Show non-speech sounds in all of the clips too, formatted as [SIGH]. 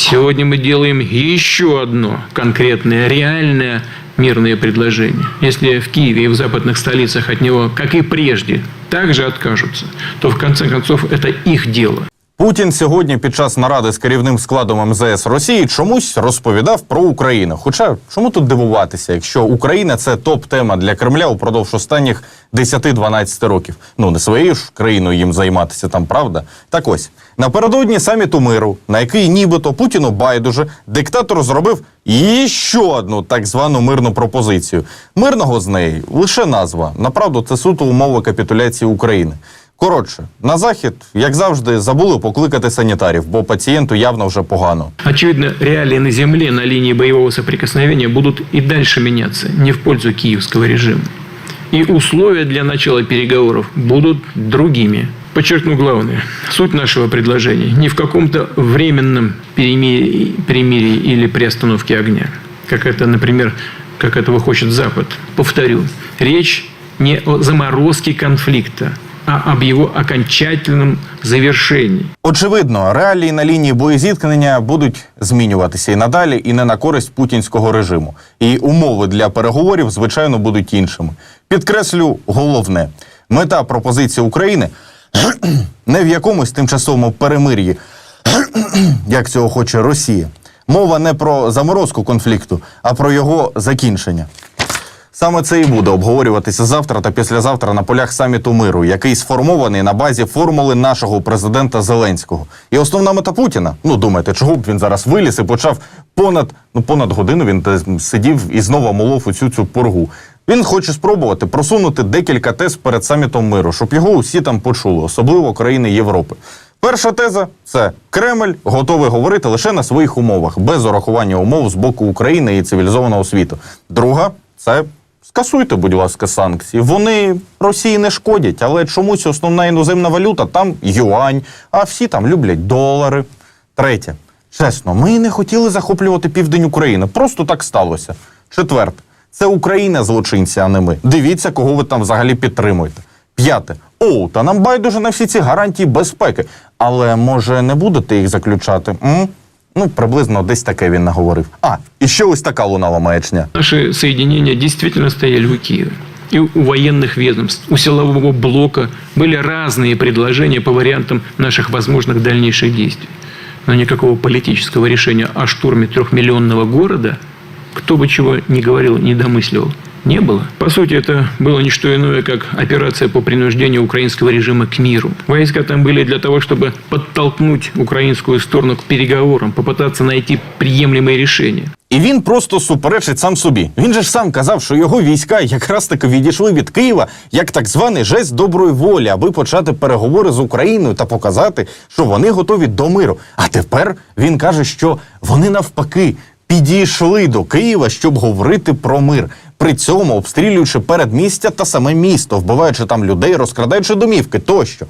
Сегодня мы делаем еще одно конкретное, реальное мирное предложение. Если в Киеве и в западных столицах от него, как и прежде, также откажутся, то в конце концов это их дело. Путін сьогодні під час наради з керівним складом МЗС Росії чомусь розповідав про Україну. Хоча чому тут дивуватися, якщо Україна це топ-тема для Кремля упродовж останніх 10-12 років. Ну не своєю ж країною їм займатися там, правда? Так ось напередодні саміту миру, на який нібито Путіну байдуже диктатор зробив іще одну так звану мирну пропозицію. Мирного з неї лише назва. Направду це суто умови капітуляції України. Коротше, на захід, як завжди, забули покликати санітарів, бо пацієнту явно вже погано. Очевидно, реалии на земле на линии боевого соприкосновения будут и дальше меняться, не в пользу киевского режима. И условия для начала переговоров будут другими. Подчеркну главное. Суть нашего предложения не в каком-то временном перемирии, перемирии или приостановке огня, как это, например, как этого хочет Запад. Повторю, речь не о заморозке конфликта, а об его окончательном завершении. Очевидно, реалії на лінії боєзіткнення будуть змінюватися і надалі, і не на користь путінського режиму. І умови для переговорів, звичайно, будуть іншими. Підкреслю головне: мета пропозиції України [CLEARS THROAT] не в якомусь тимчасовому перемир'ї, [CLEARS THROAT] як цього хоче Росія. Мова не про заморозку конфлікту, а про його закінчення. Саме це і буде обговорюватися завтра та післязавтра на полях саміту миру, який сформований на базі формули нашого президента Зеленського. І основна мета Путіна. Ну думаєте, чого б він зараз виліз і почав понад ну понад годину. Він сидів і знову молов у цю цю поргу. Він хоче спробувати просунути декілька тез перед самітом миру, щоб його усі там почули, особливо країни Європи. Перша теза це Кремль готовий говорити лише на своїх умовах, без урахування умов з боку України і цивілізованого світу. Друга це скасуйте, будь ласка, санкції. Вони Росії не шкодять, але чомусь основна іноземна валюта там юань, а всі там люблять долари. Третє. Чесно, ми не хотіли захоплювати південь України. Просто так сталося. Четверте. Це Україна злочинці, а не ми. Дивіться, кого ви там взагалі підтримуєте. П'яте. О, та нам байдуже на всі ці гарантії безпеки. Але може не будете їх заключати? М? Ну, приблизно десь таке він наговорив. А, і ще ось така лунала маячня. Наши соединения действительно стояли у Киева. И у военных ведомств, у силового блока были разные предложения по вариантам наших возможных дальнейших действий. Но никакого политического решения о штурме трехмиллионного города, кто бы чего ни говорил, не домысливал, не было. По сути, это было не что иное, как операция по принуждению украинского режима к миру. Войска там были для того, чтобы подтолкнуть украинскую сторону к переговорам, попытаться найти приемлемые решения. І він просто суперечить сам собі. Він же ж сам казав, що його війська якраз таки відійшли від Києва як так званий жест доброї волі, аби почати переговори з Україною та показати, що вони готові до миру. А тепер він каже, що вони навпаки підійшли до Києва, щоб говорити про мир. При цьому обстрілюючи передмістя та саме місто, вбиваючи там людей, розкрадаючи домівки тощо.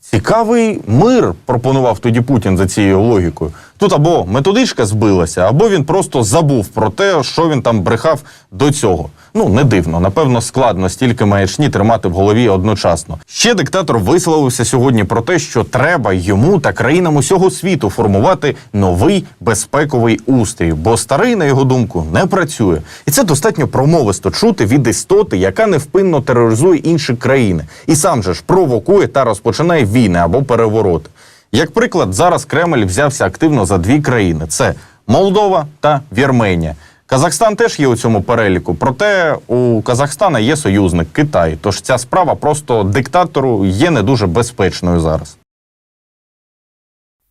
Цікавий мир пропонував тоді Путін за цією логікою. Тут або методичка збилася, або він просто забув про те, що він там брехав до цього. Ну не дивно, напевно, складно стільки маячні тримати в голові одночасно. Ще диктатор висловився сьогодні про те, що треба йому та країнам усього світу формувати новий безпековий устрій, бо старий, на його думку, не працює. І це достатньо промовисто чути від істоти, яка невпинно тероризує інші країни, і сам же ж провокує та розпочинає війни або перевороти. Як приклад, зараз Кремль взявся активно за дві країни: це Молдова та Вірменія. Казахстан теж є у цьому переліку, проте у Казахстана є союзник Китай. Тож ця справа просто диктатору є не дуже безпечною зараз.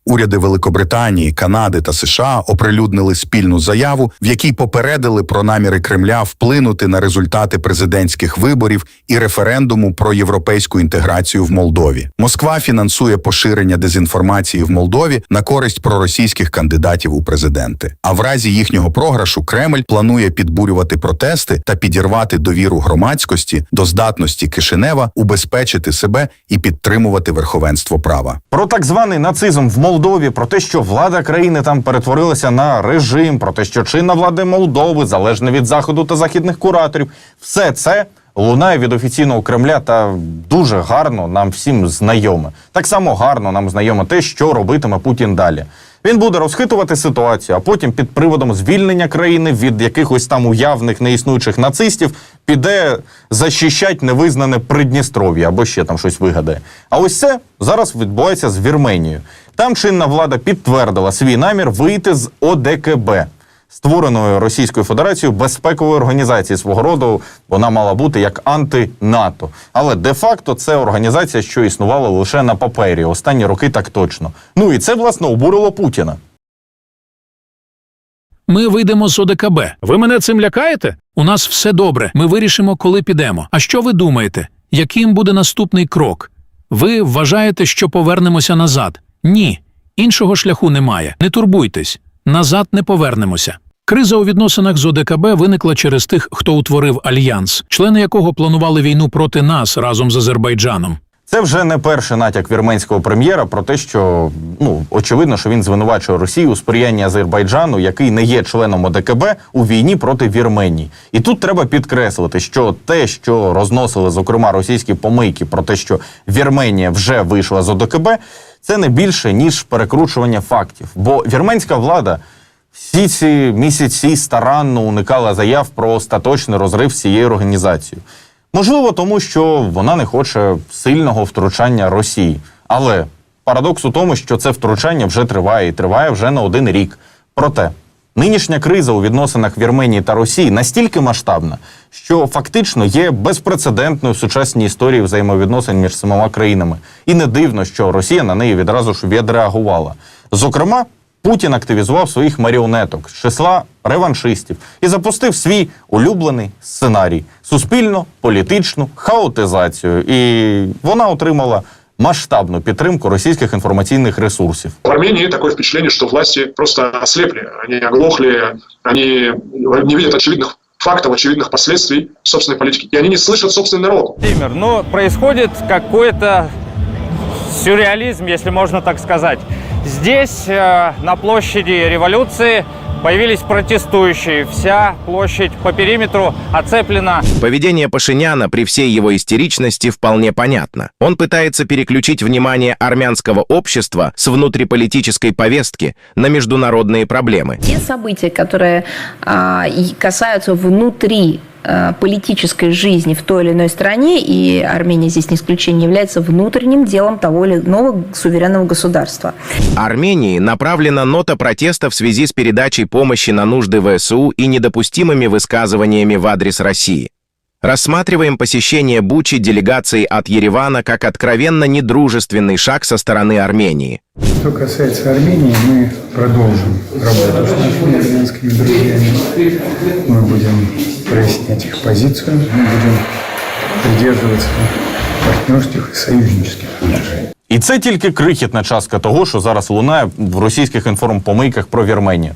Уряди Великобританії, Канади та США оприлюднили спільну заяву, в якій попередили про наміри Кремля вплинути на результати президентських виборів і референдуму про європейську інтеграцію в Молдові. Москва фінансує поширення дезінформації в Молдові на користь проросійських кандидатів у президенти. А в разі їхнього програшу Кремль планує підбурювати протести та підірвати довіру громадськості до здатності Кишинева убезпечити себе і підтримувати верховенство права. Про так званий нацизм в Молдові, про те, що влада країни там перетворилася на режим, про те, що чинна влада Молдови залежна від заходу та західних кураторів, все це лунає від офіційного Кремля та дуже гарно нам всім знайоме. Так само гарно нам знайоме те, що робитиме Путін далі. Він буде розхитувати ситуацію, а потім під приводом звільнення країни від якихось там уявних неіснуючих нацистів піде захищать невизнане Придністров'я або ще там щось вигадає. А ось це зараз відбувається з Вірменією. Там чинна влада підтвердила свій намір вийти з ОДКБ створеною Російською Федерацією безпекової організації свого роду. Вона мала бути як анти-НАТО. Але де-факто це організація, що існувала лише на папері. Останні роки так точно. Ну і це власне обурило Путіна. Ми вийдемо з ОДКБ. Ви мене цим лякаєте? У нас все добре. Ми вирішимо, коли підемо. А що ви думаєте? Яким буде наступний крок? Ви вважаєте, що повернемося назад? Ні. Іншого шляху немає. Не турбуйтесь. Назад не повернемося. Криза у відносинах з ОДКБ виникла через тих, хто утворив альянс, члени якого планували війну проти нас разом з Азербайджаном. Це вже не перший натяк вірменського прем'єра про те, що ну очевидно, що він звинувачує Росію у сприянні Азербайджану, який не є членом ОДКБ у війні проти Вірменії. І тут треба підкреслити, що те, що розносили зокрема російські помийки про те, що Вірменія вже вийшла з ОДКБ, це не більше ніж перекручування фактів. Бо вірменська влада всі ці місяці старанно уникала заяв про остаточний розрив цієї організації. Можливо, тому що вона не хоче сильного втручання Росії. Але парадокс у тому, що це втручання вже триває і триває вже на один рік. Проте нинішня криза у відносинах Вірменії та Росії настільки масштабна, що фактично є безпрецедентною в сучасній історії взаємовідносин між самома країнами. І не дивно, що Росія на неї відразу ж відреагувала. Зокрема, Путін активізував своїх маріонеток з числа реваншистів і запустив свій улюблений сценарій суспільно політичну хаотизацію. І вона отримала масштабну підтримку російських інформаційних ресурсів. В Армении такое впечатление, что власти просто ослепли, они оглохли, они не видят очевидных фактов, очевидных последствий собственной политики, и они не слышат собственный народ. Владимир, ну, происходит какой-то сюрреализм, если можно так сказать. Здесь, э, на площади революции, появились протестующие. Вся площадь по периметру оцеплена Поведение Пашиняна при всей его истеричности вполне понятно. Он пытается переключить внимание армянского общества с внутриполитической повестки на международные проблемы. Те события, которые а, и касаются внутри политической жизни в той или иной стране, и Армения здесь не исключение, является внутренним делом того или иного суверенного государства. Армении направлена нота протеста в связи с передачей помощи на нужды ВСУ и недопустимыми высказываниями в адрес России. Рассматриваем посещение Бучи делегацией от Еревана как откровенно недружественный шаг со стороны Армении. Что касается Армении, мы продолжим работу с нашими армянскими друзьями. Мы будем прояснять их позицию, мы будем придерживаться партнерских и союзнических отношений. І це тільки крихітна частка того, що зараз лунає в російських інформпомийках про Вірменію.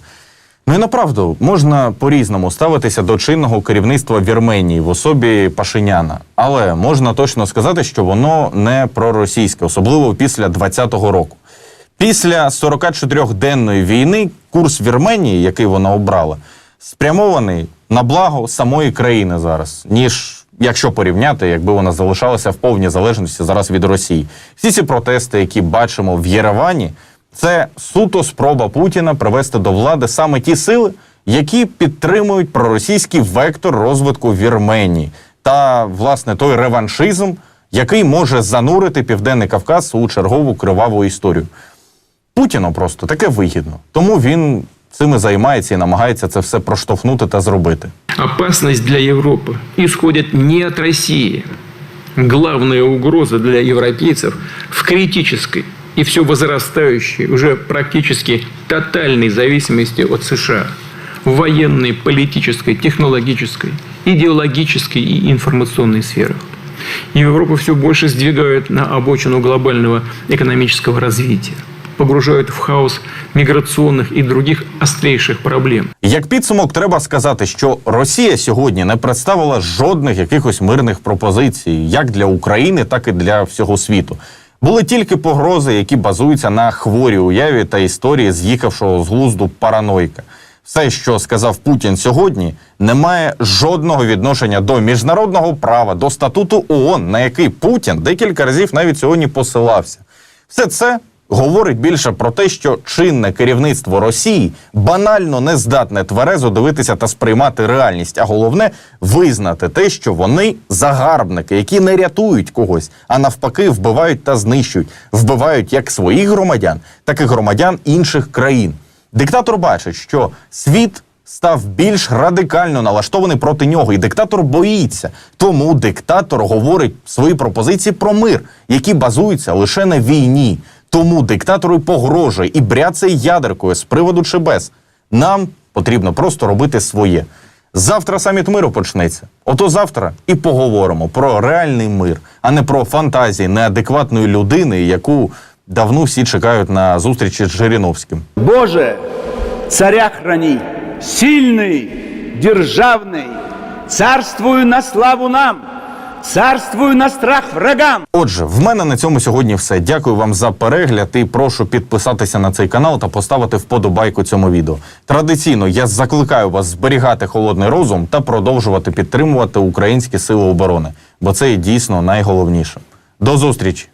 Ну і направду можна по-різному ставитися до чинного керівництва Вірменії в особі Пашиняна, але можна точно сказати, що воно не проросійське, особливо після 20-го року. Після 44-денної війни курс Вірменії, який вона обрала, спрямований на благо самої країни зараз, ніж якщо порівняти, якби вона залишалася в повній залежності зараз від Росії. Всі ці протести, які бачимо в Єревані, це суто спроба Путіна привести до влади саме ті сили, які підтримують проросійський вектор розвитку Вірменії та власне той реваншизм, який може занурити Південний Кавказ у чергову криваву історію. Путіну просто таке вигідно. Тому він цим займається і намагається це все проштовхнути та зробити. Опасность для Европы исходит не от России. Главная угроза для европейцев в критической и все возрастающей, уже практически тотальной зависимости от США в военной, политической, технологической, идеологической и информационной сферах. Европу все больше сдвигают на обочину глобального экономического развития, погружают в хаос миграционных и других острейших проблем. Як підсумок, треба сказати, що Росія сьогодні не представила жодних якихось мирних пропозицій, як для України, так і для всього світу. Були тільки погрози, які базуються на хворій уяві та історії з'їхавшого з глузду параноїка. Все, що сказав Путін сьогодні, не має жодного відношення до міжнародного права, до статуту ООН, на який Путін декілька разів навіть сьогодні посилався. Все це говорить більше про те, що чинне керівництво Росії банально не здатне тверезо дивитися та сприймати реальність, а головне визнати те, що вони загарбники, які не рятують когось, а навпаки вбивають та знищують, вбивають як своїх громадян, так і громадян інших країн. Диктатор бачить, що світ став більш радикально налаштований проти нього, і диктатор боїться. Тому диктатор говорить свої пропозиції про мир, які базуються лише на війні. Тому диктатору погрожує і бряцає ядеркою з приводу чи без. Нам потрібно просто робити своє. Завтра саміт миру почнеться. Ото завтра і поговоримо про реальний мир, а не про фантазії неадекватної людини, яку давно всі чекають на зустрічі з Жириновським. Боже, царя храни, сильный, державный, царствую на славу нам, царствую на страх врагам. Отже, в мене на цьому сьогодні все. Дякую вам за перегляд і прошу підписатися на цей канал та поставити вподобайку цьому відео. Традиційно я закликаю вас зберігати холодний розум та продовжувати підтримувати українські сили оборони, бо це є дійсно найголовніше. До зустрічі!